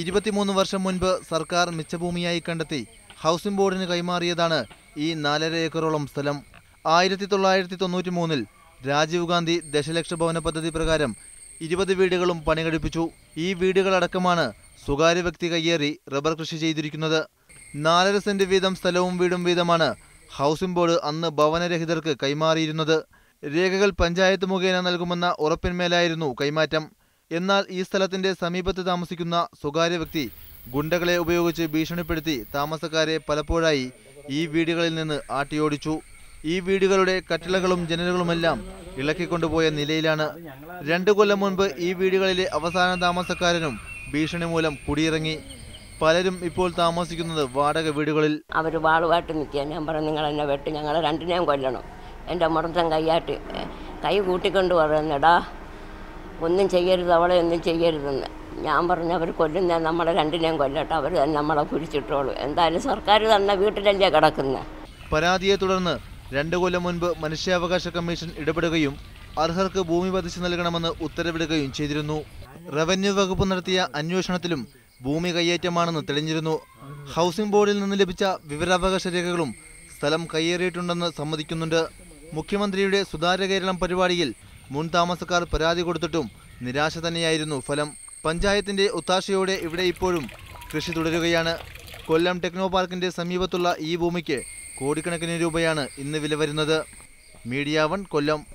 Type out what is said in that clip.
ഇരുപത്തിമൂന്ന് വർഷം മുൻപ് സർക്കാർ മിച്ചഭൂമിയായി കണ്ടെത്തി ഹൗസിംഗ് ബോർഡിന് കൈമാറിയതാണ് ഈ നാലര ഏക്കറോളം സ്ഥലം. ആയിരത്തി തൊള്ളായിരത്തി തൊണ്ണൂറ്റി മൂന്നിൽ രാജീവ് ഗാന്ധി ദശലക്ഷ ഭവന പദ്ധതി പ്രകാരം ഇരുപത് വീടുകളും പണികഴിപ്പിച്ചു. ഈ വീടുകളടക്കമാണ് സ്വകാര്യ വ്യക്തി കയ്യേറി റബ്ബർ കൃഷി ചെയ്തിരിക്കുന്നത്. നാലര സെന്റ് വീതം സ്ഥലവും വീടും വീതമാണ് ഹൗസിംഗ് ബോർഡ് അന്ന് ഭവനരഹിതർക്ക് കൈമാറിയിരുന്നത്. രേഖകൾ പഞ്ചായത്ത് മുഖേന നൽകുമെന്ന ഉറപ്പിന്മേലായിരുന്നു കൈമാറ്റം. എന്നാൽ ഈ സ്ഥലത്തിന്റെ സമീപത്ത് താമസിക്കുന്ന സ്വകാര്യ വ്യക്തി ഗുണ്ടകളെ ഉപയോഗിച്ച് ഭീഷണിപ്പെടുത്തി താമസക്കാരെ പലപ്പോഴായി ഈ വീടുകളിൽ നിന്ന് ആട്ടിയോടിച്ചു. ഈ വീടുകളുടെ കട്ടിളകളും ജനലുകളുമെല്ലാം ഇളക്കിക്കൊണ്ടുപോയ നിലയിലാണ്. രണ്ടു കൊല്ലം മുൻപ് ഈ വീടുകളിലെ അവസാന താമസക്കാരനും ഭീഷണി മൂലം കുടിയിറങ്ങി. പലരും ഇപ്പോൾ താമസിക്കുന്നത് വാടക വീടുകളിൽ. അവർ വാളുമായിട്ട് നിൽക്കുക ഞാൻ പറഞ്ഞു നിങ്ങൾ എന്നെ വെട്ടി ഞങ്ങളെ രണ്ടിനെയും കൊല്ലണം. എന്റെ മുറത്തം കൈയാട്ട് കൈ കൂട്ടിക്കൊണ്ട് പറയുന്നടാ ഒന്നും ചെയ്യരുത് അവളെ ഒന്നും ചെയ്യരുതെന്ന്. ഞാൻ പറഞ്ഞു അവർ കൊല്ലുന്ന നമ്മളെ രണ്ടിനെയും കൊല്ലട്ടെ അവർ തന്നെ നമ്മളെ കുഴിച്ചിട്ടോളൂ എന്തായാലും സർക്കാർ തന്നെ വീട്ടിലല്ലേ കിടക്കുന്നത് പരാതിയെ തുടർന്ന് രണ്ടു കൊല്ലം മുൻപ് മനുഷ്യാവകാശ കമ്മീഷൻ ഇടപെടുകയും അർഹർക്ക് ഭൂമി പതിച്ചു നൽകണമെന്ന് ഉത്തരവിടുകയും ചെയ്തിരുന്നു. റവന്യൂ വകുപ്പ് നടത്തിയ അന്വേഷണത്തിലും ഭൂമി കയ്യേറ്റമാണെന്ന് തെളിഞ്ഞിരുന്നു. ഹൗസിംഗ് ബോർഡിൽ നിന്ന് ലഭിച്ച വിവരാവകാശ രേഖകളും സ്ഥലം കയ്യേറിയിട്ടുണ്ടെന്ന് സമ്മതിക്കുന്നുണ്ട്. മുഖ്യമന്ത്രിയുടെ സുതാര്യ കേരളം പരിപാടിയിൽ മുൻ താമസക്കാർ പരാതി കൊടുത്തിട്ടും നിരാശ തന്നെയായിരുന്നു ഫലം. പഞ്ചായത്തിന്റെ ഒത്താശയോടെ ഇവിടെ ഇപ്പോഴും കൃഷി തുടരുകയാണ്. കൊല്ലം ടെക്നോ പാർക്കിന്റെ സമീപത്തുള്ള ഈ ഭൂമിക്ക് കോടിക്കണക്കിന് രൂപയാണ് ഇന്ന് വില വരുന്നത്. Media one Kollam.